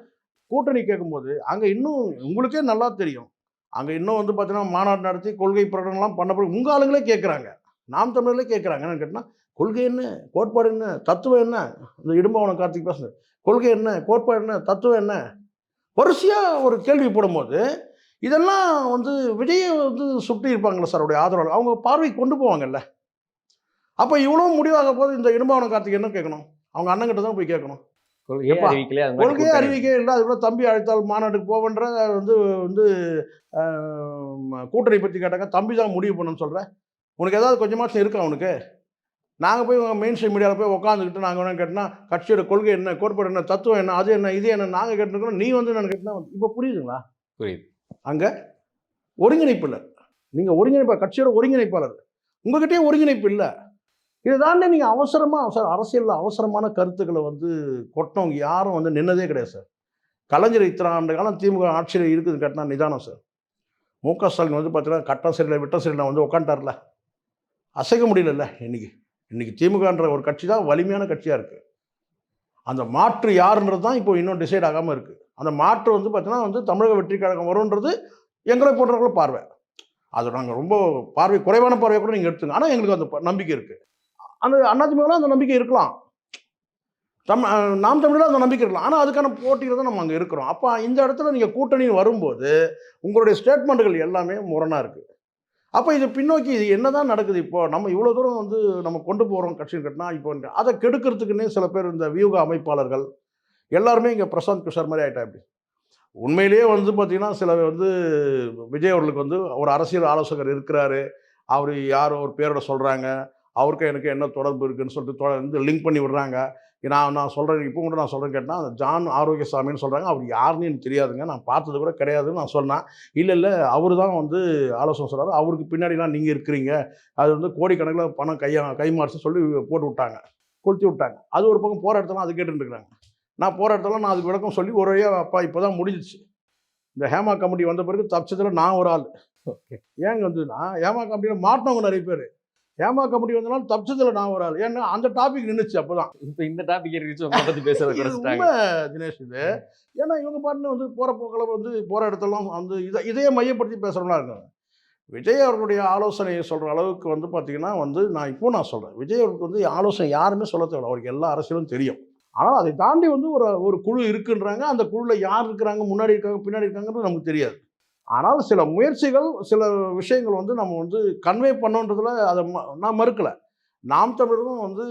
கூட்டணி கேட்கும்போது அங்கே இன்னும் உங்களுக்கே நல்லா தெரியும். அங்கே இன்னும் வந்து பார்த்தீங்கன்னா மாநாடு நடத்தி கொள்கை பிரகடனம்லாம் பண்ணப்படும் உங்கள் ஆளுங்களே கேட்குறாங்க நாம் தமிழர்களே கேட்குறாங்க என்னன்னு கேட்டால் கொள்கை என்ன? கோட்பாடு என்ன? தத்துவம் என்ன? இந்த இடும்பவனம் கார்த்திக் பேசுனது கொள்கை என்ன? கோட்பாடு என்ன? தத்துவம் என்ன? வரிசையாக ஒரு கேள்வி போடும்போது இதெல்லாம் வந்து விஜயை வந்து சுட்டி இருப்பாங்களே சார் அவருடைய ஆதரவு அவங்க பார்வைக்கு கொண்டு போவாங்கல்ல. அப்போ இவ்வளோ முடிவாக போது இந்த இடும்பவனம் கார்த்திக் என்ன கேட்கணும்? அவங்க அண்ணங்கிட்ட தான் போய் கேட்கணும். கொள்கையே. அறிவிக்கவே இல்லை அதுக்குள்ள தம்பி அழைத்தால் மாநாட்டுக்கு போவன்ற வந்து வந்து கூட்டணி பற்றி கேட்டாங்க தம்பி தான் முடிவு பண்ணுன்னு சொல்கிறேன் உனக்கு ஏதாவது கொஞ்சமாச்சும் இருக்கா உனக்கு? நாங்கள் போய் மெயின் ஸ்ட்ரீம் மீடியாவில் போய் உட்காந்துக்கிட்டு நாங்கள் என்ன கேட்டோம்னா கட்சியோட கொள்கை என்ன கோட்பாடு என்ன தத்துவம் என்ன அது என்ன இது என்ன நாங்கள் கேட்டுருக்கோம் நீ வந்து நான் கேட்டினா இப்போ புரியுதுங்களா? புரியுது. அங்கே ஒருங்கிணைப்பு இல்லை. நீங்கள் ஒருங்கிணைப்பாளர் கட்சியோட ஒருங்கிணைப்பாளர். உங்ககிட்டயே ஒருங்கிணைப்பு இல்லை. இதை தாண்டி நீங்கள் அவசரமாக சார் அரசியலில் அவசரமான கருத்துக்களை வந்து கொட்டவங்க யாரும் வந்து நின்னதே கிடையாது சார். கலைஞர் இத்தனை ஆண்டு காலம் திமுக ஆட்சியில் இருக்குது கட்டினா நிதானம் சார். மு க. ஸ்டாலின் வந்து பார்த்தீங்கன்னா கட்டம் சரியில்லை விட்ட சரியில்லை வந்து உட்காந்துட்டார்ல அசைக்க முடியலல்ல இன்றைக்கி இன்றைக்கி திமுகன்ற ஒரு கட்சி தான் வலிமையான கட்சியாக இருக்குது அந்த மாற்று யாருன்றது தான் இப்போ இன்னும் டிசைட் ஆகாமல் இருக்குது அந்த மாற்று வந்து பார்த்தீங்கன்னா வந்து தமிழக வெற்றி கழகம் வரும்ன்றது எங்களை போன்றவர்களும் பார்வை. அது நாங்கள் ரொம்ப பார்வை குறைவான பார்வையை கூட நீங்கள் எடுத்துங்க ஆனால் எங்களுக்கு அந்த நம்பிக்கை இருக்குது அந்த அதிமுகவில் அந்த நம்பிக்கை இருக்கலாம். தம் நாம் தமிழில் அந்த நம்பிக்கை இருக்கலாம். ஆனால் அதுக்கான போட்டியில் தான் நம்ம அங்கே இருக்கிறோம். அப்போ இந்த இடத்துல நீங்கள் கூட்டணி வரும்போது உங்களுடைய ஸ்டேட்மெண்ட்டுகள் எல்லாமே முரணாக இருக்குது அப்போ இது பின்னோக்கி இது என்னதான் நடக்குது இப்போ? நம்ம இவ்வளோ தூரம் வந்து நம்ம கொண்டு போகிறோம் கட்சின்னு கட்டினா இப்போ அதை கெடுக்கிறதுக்குன்னே சில பேர் இந்த வியூக அமைப்பாளர்கள் எல்லாருமே இங்கே பிரசாந்த் கிஷோர் மாதிரி ஆகிட்டா இப்படி உண்மையிலேயே வந்து பார்த்திங்கன்னா சில வந்து விஜய் அவர்களுக்கு வந்து ஒரு அரசியல் ஆலோசகர் இருக்கிறாரு. அவர் யார் ஒரு பேரோட சொல்கிறாங்க அவருக்கு எனக்கு என்ன தொடர்பு இருக்குன்னு சொல்லிட்டு தொட- வந்து லிங்க் பண்ணி விடுறாங்க. நான் நான் சொல்கிறேன் இப்போ கூட நான் சொல்கிறேன் கேட்டால் அந்த ஜான் ஆரோக்கியசாமின்னு சொல்கிறாங்க அவர் யாருன்னு எனக்கு தெரியாதுங்க. நான் பார்த்தது கூட கிடையாதுன்னு நான் சொன்னேன். இல்லை இல்லை அவர் தான் வந்து ஆலோசனை சொல்கிறாரு அவருக்கு பின்னாடிலாம் நீங்கள் இருக்கிறீங்க. அது வந்து கோடிக்கணக்கில் பணம் கையா கைமாறிச்சு சொல்லி போட்டு விட்டாங்க. கொளுத்தி விட்டாங்க. அது ஒரு பக்கம் போகிற இடத்துல அது கேட்டுட்டு இருக்கிறாங்க நான் போகிற இடத்துல நான் அதுக்கு விளக்கம் சொல்லி ஒரு அப்பா இப்போ தான் முடிஞ்சிச்சு. இந்த ஹேமா கமிட்டி வந்த பிறகு தப்பிச்சதில் நான் ஒரு ஆள். ஓகே. ஏங்க வந்துன்னா ஹேமா கமிட்டியில் மாட்டினவங்க நிறைய பேர். ஹேமா கமிட்டி வந்தனால தப்பிச்சதில் நான் ஒரு ஆள். ஏன்னா அந்த டாபிக் நின்றுச்சு அப்போ தான் இப்போ இந்த டாபிக் இருந்துச்சு உங்களை பத்தி பேசுறத உண்மை தினேஷ் இது. ஏன்னா இவங்க பாட்டுன்னு வந்து போகிற போக்கில் வந்து போகிற இடத்துலாம் வந்து இதை இதையே மையப்படுத்தி பேசுகிறவங்களா இருக்காங்க. விஜய் அவர்களுடைய ஆலோசனையை சொல்கிற அளவுக்கு வந்து பார்த்தீங்கன்னா வந்து நான் இப்போ நான் சொல்கிறேன் விஜய் அவருக்கு வந்து ஆலோசனை யாருமே சொல்ல தேவையில்ல. அவருக்கு எல்லா அரசியலும் தெரியும். ஆனால் அதை தாண்டி வந்து ஒரு ஒரு குழு இருக்குன்றாங்க. அந்த குழுவில் யார் இருக்கிறாங்க முன்னாடி இருக்காங்க பின்னாடி இருக்காங்கன்றது நமக்கு தெரியாது. ஆனால் சில முயற்சிகள் சில விஷயங்கள் வந்து நம்ம வந்து கன்வே பண்ணோன்றதுல அதை ம- நான் மறுக்கலை. நாம் தமிழரும் வந்து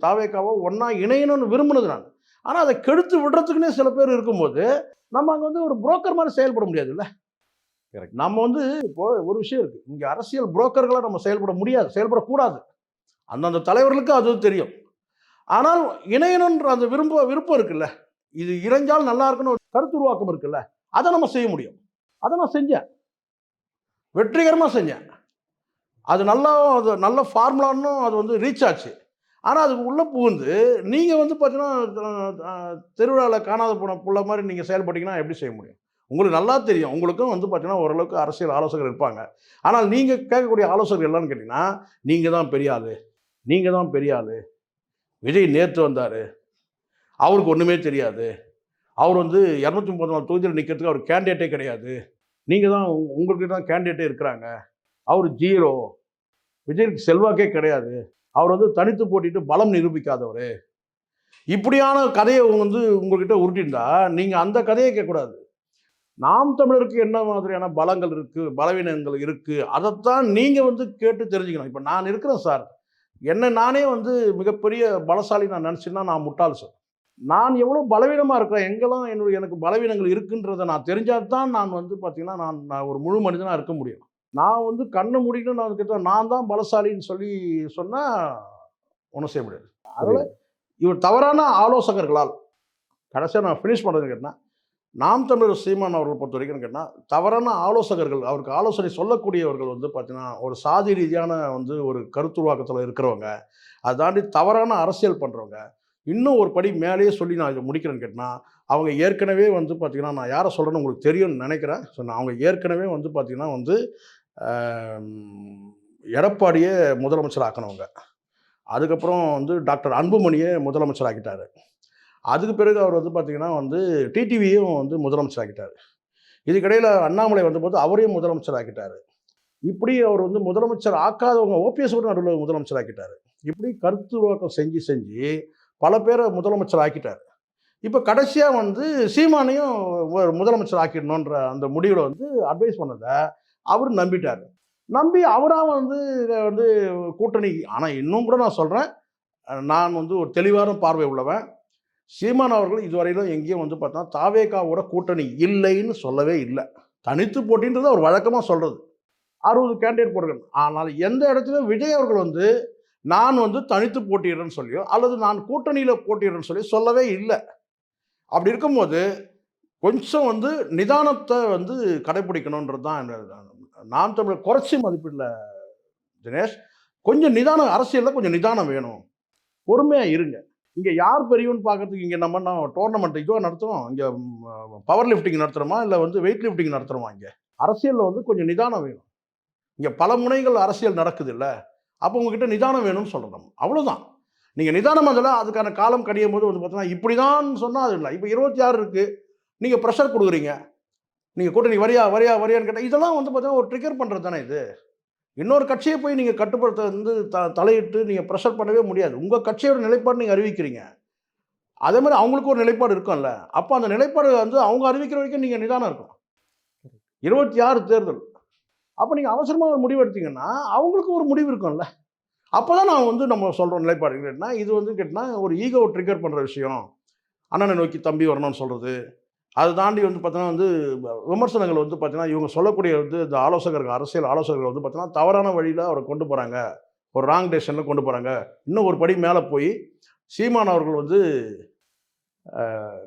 தாவேக்காவோ ஒன்றா இணையணும்னு விரும்பினது நான். ஆனால் அதை கெடுத்து விடுறதுக்குன்னே சில பேர் இருக்கும்போது நம்ம அங்கே வந்து ஒரு புரோக்கர் மாதிரி செயல்பட முடியாதுல்ல? Correct. நம்ம வந்து இப்போ ஒரு விஷயம் இருக்கு. இங்க அரசியல் புரோக்கர்களாக நம்ம செயல்பட முடியாது செயல்படக்கூடாது. அந்தந்த தலைவர்களுக்கு அது தெரியும். ஆனால் இணையணுன்ற அந்த விரும்ப விருப்பம் இருக்குல்ல? இது இணைஞ்சால் நல்லா இருக்குன்னு ஒரு கருத்து உருவாக்கம் இருக்குல்ல? அதை நம்ம செய்ய முடியும். அதை நான் செஞ்சேன். வெற்றிகரமாக செஞ்சேன். அது நல்லா அது நல்ல ஃபார்முலான்னு அது வந்து ரீச் ஆச்சு. ஆனால் அதுக்கு உள்ளே புகுந்து நீங்கள் வந்து பார்த்தீங்கன்னா திருவிழாவில் காணாத போன புள்ள மாதிரி நீங்கள் செயல்பட்டீங்கன்னா எப்படி செய்ய முடியும்? உங்களுக்கு நல்லா தெரியும். உங்களுக்கும் வந்து பார்த்தீங்கன்னா ஓரளவுக்கு அரசியல் ஆலோசகர் இருப்பாங்க. ஆனால் நீங்கள் கேட்கக்கூடிய ஆலோசகர் எல்லான்னு கேட்டிங்கன்னா நீங்கள் தான் பெரிய ஆள். நீங்கள் தான் பெரிய ஆள். விஜய் நேற்று வந்தார். அவருக்கு ஒன்றுமே தெரியாது. அவர் வந்து இரநூத்தி முப்பத்தி நாலு தொகுதியில் நிற்கிறதுக்கு அவர் கேண்டிடேட்டே கிடையாது. நீங்கள் தான் உங் உங்களுக்கு தான் கேண்டிடேட்டே இருக்கிறாங்க. அவர் ஜீரோ. விஜய்க்கு செல்வாக்கே கிடையாது. அவர் வந்து தனித்து போட்டிட்டு பலம் நிரூபிக்காதவர். இப்படியான கதையை வந்து உங்ககிட்ட உருட்டிருந்தா நீங்கள் அந்த கதையை கேட்கக்கூடாது. நாம் தமிழருக்கு என்ன மாதிரியான பலங்கள் இருக்குது பலவீனங்கள் இருக்குது அதைத்தான் நீங்கள் வந்து கேட்டு தெரிஞ்சுக்கணும். இப்போ நான் இருக்கிறேன் சார். என்னை நானே வந்து மிகப்பெரிய பலசாலி நான் நினச்சேன்னா நான் முட்டாள் சார். நான் எவ்வளோ பலவீனமாக இருக்கிறேன்? எங்கெல்லாம் என்னுடைய எனக்கு பலவீனங்கள் இருக்குன்றதை நான் தெரிஞ்சால் தான் நான் வந்து பார்த்தீங்கன்னா நான் நான் ஒரு முழு மனிதனாக இருக்க முடியும். நான் வந்து கண்ணை மூடிட்டு நான் கிட்ட நான் தான் பலசாலின்னு சொல்லி சொன்னால் ஒன்றும் செய்ய முடியாது. அதில் இவர் தவறான ஆலோசகர்களால் கடைசியாக நான் ஃபினிஷ் பண்ணுறது கேட்டால் நாம் தமிழர் சீமான் அவர்கள் பொறுத்த வரைக்கும் கேட்டால் தவறான ஆலோசகர்கள் அவருக்கு ஆலோசனை சொல்லக்கூடியவர்கள் வந்து பார்த்தீங்கன்னா ஒரு சாதி ரீதியான வந்து ஒரு கருத்துருவாக்கத்தில் இருக்கிறவங்க அதை தாண்டி தவறான அரசியல் பண்ணுறவங்க இன்னும் ஒரு படி மேலேயே சொல்லி நான் இதை முடிக்கிறேன்னு கேட்டால் அவங்க ஏற்கனவே வந்து பார்த்திங்கன்னா நான் யாரை சொல்கிறேன்னு உங்களுக்கு தெரியும்னு நினைக்கிறேன். ஸோ நான் அவங்க ஏற்கனவே வந்து பார்த்திங்கன்னா வந்து எடப்பாடியை எடப்பாடியே முதலமைச்சர் ஆக்கினவங்க அதுக்கப்புறம் வந்து டாக்டர் அன்புமணியே முதலமைச்சர் ஆக்கிட்டாரு அதுக்கு பிறகு அவர் வந்து பார்த்திங்கன்னா வந்து டிடிவியும் வந்து முதலமைச்சர் ஆக்கிட்டார் இதுக்கிடையில் அண்ணாமலை வந்தபோது அவரையும் முதலமைச்சர் ஆக்கிட்டாரு இப்படி அவர் வந்து முதலமைச்சர் ஆக்காதவங்க ஓபிஎஸ் கூட நடுவில் முதலமைச்சர் ஆக்கிட்டாரு இப்படி கருத்து உருவாக்கம் செஞ்சு செஞ்சு பல பேரை முதலமைச்சர் ஆக்கிட்டார். இப்போ கடைசியாக வந்து சீமானையும் ஒரு முதலமைச்சர் ஆக்கிடணுன்ற அந்த முடிவில் வந்து அட்வைஸ் பண்ணதை அவர் நம்பிட்டார். நம்பி அவராக வந்து இதை வந்து கூட்டணி ஆனால் இன்னும் கூட நான் சொல்கிறேன் நான் வந்து ஒரு தெளிவான பார்வை உள்ளவன். சீமான் அவர்கள் இதுவரையிலும் எங்கேயும் வந்து பார்த்தா தாவேகாவோட கூட்டணி இல்லைன்னு சொல்லவே இல்லை. தனித்து போட்டின்றது அவர் வழக்கமாக சொல்கிறது அறுபது கேண்டிடேட் போடுறேன் ஆனால் எந்த இடத்துலையும் விஜய் அவர்கள் வந்து நான் வந்து தனித்து போட்டிடுறேன்னு சொல்லியோ அல்லது நான் கூட்டணியில் போட்டிடுறேன்னு சொல்லி சொல்லவே இல்லை. அப்படி இருக்கும்போது கொஞ்சம் வந்து நிதானத்தை வந்து கடைப்பிடிக்கணுன்றது தான் நான் தமிழர் குறைச்சி மதிப்பிடல தினேஷ். கொஞ்சம் நிதானம் அரசியலில் கொஞ்சம் நிதானம் வேணும். பொறுமையாக இருங்க. இங்கே யார் பெரியவன்னு பார்க்கறதுக்கு இங்கே நம்ம நான் டோர்னமெண்ட் இதுவாக நடத்துகிறோம் இங்கே பவர் லிஃப்டிங் நடத்துகிறோமா இல்லை வந்து வெயிட் லிஃப்டிங் நடத்துகிறோமா இங்கே? அரசியலில் வந்து கொஞ்சம் நிதானம் வேணும். இங்கே பல முனைகள் அரசியல் நடக்குது இல்லை? அப்போ உங்ககிட்ட நிதானம் வேணும்னு சொல்கிறோம் அவ்வளோதான் நீங்கள் நிதானம் இருந்தாலும் அதுக்கான காலம் கடியும் போது வந்து பார்த்தீங்கன்னா இப்படி தான் சொன்னால் அது இல்லை. இப்போ இருபத்தி ஆறு இருக்குது நீங்கள் ப்ரெஷர் கொடுக்குறீங்க நீங்கள் கூட்டணி வரியா வரியா வரியான்னு கேட்டால் இதெல்லாம் வந்து பார்த்தீங்கன்னா ஒரு ட்ரிகர் பண்ணுறது தானே இது. இன்னொரு கட்சியை போய் நீங்கள் கட்டுப்படுத்த வந்து த தலையிட்டு நீங்கள் ப்ரெஷர் பண்ணவே முடியாது. உங்கள் கட்சியோட நிலைப்பாடு நீங்கள் அறிவிக்கிறீங்க. அதே மாதிரி அவங்களுக்கு ஒரு நிலைப்பாடு இருக்கும்ல. அப்போ அந்த நிலைப்பாடு வந்து அவங்க அறிவிக்கிற வரைக்கும் நீங்கள் நிதானம் இருக்கும் இருபத்தி ஆறு தேர்தல். அப்போ நீங்கள் அவசரமாக ஒரு முடிவு எடுத்தீங்கன்னா அவங்களுக்கு ஒரு முடிவு இருக்கும்ல. அப்போ தான் நான் வந்து நம்ம சொல்கிறோம் நிலைப்பாடு கேட்டினா இது வந்து கேட்டினா ஒரு ஈகோவை ட்ரிகர் பண்ணுற விஷயம். அண்ணனை நோக்கி தம்பி வரணும்னு சொல்கிறது அதை தாண்டி வந்து பார்த்தீங்கன்னா வந்து விமர்சனங்கள் வந்து பார்த்தீங்கன்னா இவங்க சொல்லக்கூடிய வந்து இந்த ஆலோசகர்கள் அரசியல் ஆலோசகர்கள் வந்து பார்த்தீங்கன்னா தவறான வழியில் அவரை கொண்டு போகிறாங்க ஒரு ராங் டெசிஷனில் கொண்டு போகிறாங்க இன்னும் ஒரு படி மேலே போய் சீமான் அவர்கள் வந்து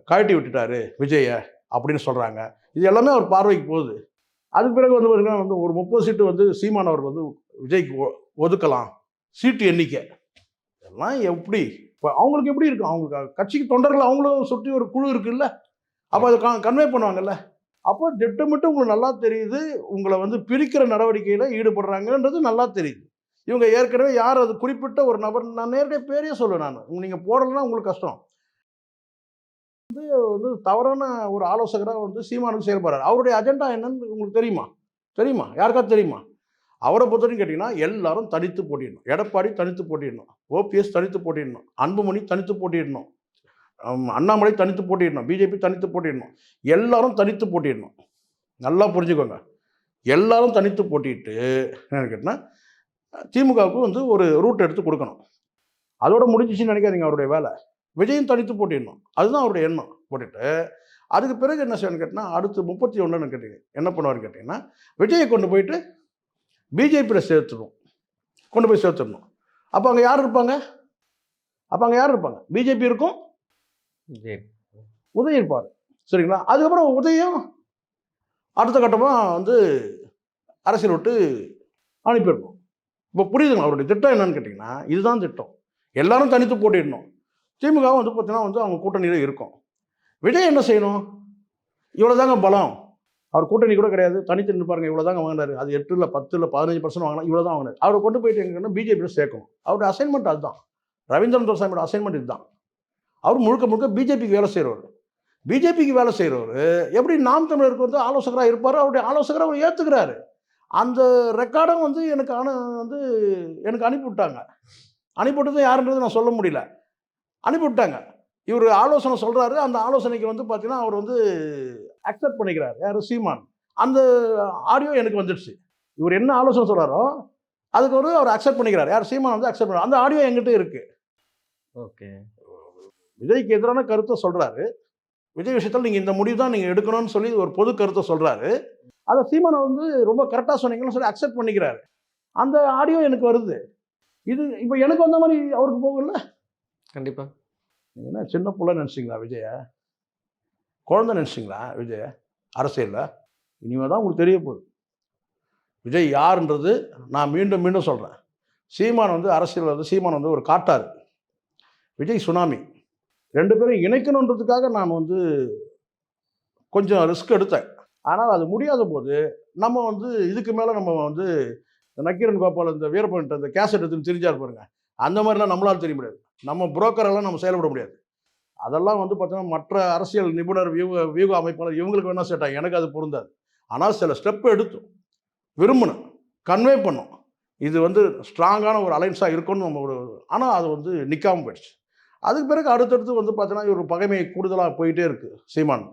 கழட்டி விட்டுட்டாரு விஜயை அப்படின்னு சொல்கிறாங்க இது எல்லாமே அவர் பார்வைக்கு போகுது. அதுக்கு பிறகு வந்து பார்த்தீங்கன்னா வந்து ஒரு முப்பது சீட்டு வந்து சீமான் அவர் வந்து விஜய்க்கு ஒ- ஒதுக்கலாம். சீட்டு எண்ணிக்கை. இதெல்லாம் எப்படி? இப்போ அவங்களுக்கு எப்படி இருக்கும்? அவங்களுக்கு கட்சிக்கு தொண்டர்கள் அவங்களும் சுற்றி ஒரு குழு இருக்குல்ல? அப்போ அதை கன்வே பண்ணுவாங்கல்ல? அப்போ திட்டமிட்டு உங்களுக்கு நல்லா தெரியுது உங்களை வந்து பிரிக்கிற நடவடிக்கையில் ஈடுபடுறாங்கன்றது நல்லா தெரியுது. இவங்க ஏற்கனவே யார் அது குறிப்பிட்ட ஒரு நபர் நான் நேரடியாக பேரையே சொல்லுவேன் நான். நீங்கள் போடலைன்னா உங்களுக்கு கஷ்டம். வந்து வந்து தவறான ஒரு ஆலோசகராக வந்து சீமானுக்கு செயல்படுறாரு. அவருடைய அஜெண்டா என்னன்னு உங்களுக்கு தெரியுமா? தெரியுமா? யாருக்காவது தெரியுமா? அவரை பொறுத்தவரைக்கும் கேட்டிங்கன்னா எல்லாரும் தனித்து போட்டிடணும். எடப்பாடி தனித்து போட்டிடணும். ஓபிஎஸ் தனித்து போட்டிடணும். அன்புமணி தனித்து போட்டிடணும். அண்ணாமலை தனித்து போட்டிடணும். பிஜேபி தனித்து போட்டிடணும். எல்லாரும் தனித்து போட்டிடணும். நல்லா புரிஞ்சுக்கோங்க. எல்லாரும் தனித்து போட்டிட்டு என்னன்னு கேட்டிங்கன்னா திமுகவுக்கு வந்து ஒரு ரூட் எடுத்து கொடுக்கணும். அதோட முடிஞ்சிச்சுன்னு நினைக்காதீங்க அவருடைய வேலை. விஜயும் தனித்து போட்டிடணும். அதுதான் அவருடைய எண்ணம். போட்டுட்டு அதுக்கு பிறகு என்ன செய்யணும்னு கேட்டிங்கன்னா அடுத்து முப்பத்தி ஒன்றுன்னு கேட்டீங்க. என்ன பண்ணுவாருன்னு கேட்டிங்கன்னா விஜயை கொண்டு போயிட்டு பிஜேபியில் சேர்த்துடும் கொண்டு போய் சேர்த்துடணும். அப்போ அங்கே யார் இருப்பாங்க? அப்போ அங்கே யார் இருப்பாங்க? பிஜேபி இருக்கும். உதயம் இருப்பார். சரிங்களா? அதுக்கப்புறம் உதயம் அடுத்த கட்டமாக வந்து அரசியல் விட்டு அனுப்பிடணும். இப்போ புரியுதுங்களா? அவருடைய திட்டம் என்னன்னு கேட்டிங்கன்னா இதுதான் திட்டம். எல்லாரும் தனித்து போட்டிடணும். திமுக வந்து பார்த்தீங்கன்னா வந்து அவங்க கூட்டணியில் இருக்கும். விஜய் என்ன செய்யணும்? இவ்வளோதாங்க பலம். அவர் கூட்டணி கூட கிடையாது. தனித்து நின்று பாருங்க இவ்வளோ தாங்க வாங்கினாரு. அது எட்டு இல்லை பத்து இல்லை பதினஞ்சு பர்சன்ட் வாங்கினா இவ்வளோ தான் வாங்கினார். அவரை கொண்டு போயிட்டு எங்கன்னா பிஜேபியில் சேர்க்கும். அவருடைய அசைன்மெண்ட் அதுதான். ரவீந்திரன் துரசாமியோட அசைன்மெண்ட் இதுதான். அவர் முழுக்க முழுக்க பிஜேபிக்கு வேலை செய்கிறவர் பிஜேபிக்கு வேலை செய்கிறவர் எப்படி நாம் தமிழருக்கு வந்து ஆலோசகராக இருப்பார் அவருடைய ஆலோசகரை அவர் ஏற்றுக்கிறாரு அந்த ரெக்கார்டும் வந்து எனக்கு அனு வந்து எனக்கு அனுப்பிவிட்டாங்க. அனுப்பிவிட்டது யாருன்றது நான் சொல்ல முடியல. அனுப்பிவிட்டாங்க. இவர் ஆலோசனை சொல்கிறாரு அந்த ஆலோசனைக்கு வந்து பார்த்தீங்கன்னா அவர் வந்து அக்செப்ட் பண்ணிக்கிறார். யார்? சீமான். அந்த ஆடியோ எனக்கு வந்துடுச்சு. இவர் என்ன ஆலோசனை சொல்கிறாரோ அதுக்கு ஒரு அவர் அக்செப்ட் பண்ணிக்கிறார். யார்? சீமான் வந்து அக்செப்ட் பண்ண அந்த ஆடியோ என்கிட்ட இருக்குது ஓகே. விஜய்க்கு எதிரான கருத்தை சொல்றாரு. விஜய் விஷயத்தில் நீங்கள் இந்த முடிவு தான் நீங்கள் எடுக்கணும்னு சொல்லி ஒரு பொது கருத்தை சொல்றாரு. அதை சீமானை வந்து ரொம்ப கரெக்டாக சொன்னீங்கன்னு சொல்லி அக்செப்ட் பண்ணிக்கிறாரு. அந்த ஆடியோ எனக்கு வருது. இது இப்போ எனக்கு வந்த மாதிரி அவருக்கு போகல கண்டிப்பாக என்ன சின்ன பிள்ளை நினச்சிங்களா விஜய? குழந்தை நினச்சிங்களா விஜய? அரசியலில்? இனிமேல் தான் உங்களுக்கு தெரிய போகுது. விஜய் யாருன்றது நான் மீண்டும் மீண்டும் சொல்கிறேன் சீமான் வந்து அரசியல் வந்து சீமான் வந்து ஒரு காட்டார் விஜய் சுனாமி. ரெண்டு பேரும் இணைக்கணுன்றதுக்காக நான் வந்து கொஞ்சம் ரிஸ்க் எடுத்தேன். ஆனால் அது முடியாத போது நம்ம வந்து இதுக்கு மேலே நம்ம வந்து இந்த நக்கீரன் கோபால் இந்த வீரப்பன் இந்த கேசட் எடுத்துன்னு தெரிஞ்சார் பாருங்க. அந்த மாதிரிலாம் நம்மளால் தெரிய முடியாது. நம்ம புரோக்கரெல்லாம் நம்ம செயல்பட முடியாது. அதெல்லாம் வந்து பார்த்தோன்னா மற்ற அரசியல் நிபுணர் வியூக வியூக அமைப்பாளர் இவங்களுக்கு வேணால் செட் எனக்கு அது பொருந்தாது. ஆனால் சில ஸ்டெப் எடுத்தோம். விரும்பணும் கன்வே பண்ணோம். இது வந்து ஸ்ட்ராங்கான ஒரு அலைன்ஸாக இருக்கும்னு நம்ம ஒரு ஆனால் அது வந்து நிற்காமல் போயிடுச்சு. அதுக்கு பிறகு அடுத்தடுத்து வந்து பார்த்தீங்கன்னா ஒரு பகைமை கூடுதலாக போயிட்டே இருக்குது சீமான்.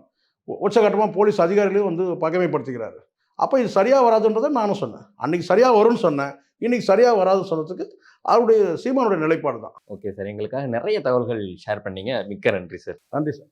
உச்சகட்டமாக போலீஸ் அதிகாரிகளையும் வந்து பகைமைப்படுத்திக்கிறாரு. அப்போ இது சரியாக வராதுன்றதை நானும் சொன்னேன். அன்றைக்கி சரியாக வரும்னு சொன்னேன். இன்றைக்கி சரியாக வராதுன்னு சொன்னதுக்கு அவருடைய சீமானுடைய நிலைப்பாடு தான். ஓகே சார் எங்களுக்காக நிறைய தகவல்கள் ஷேர் பண்ணீங்க. மிக்க நன்றி சார். நன்றி சார்.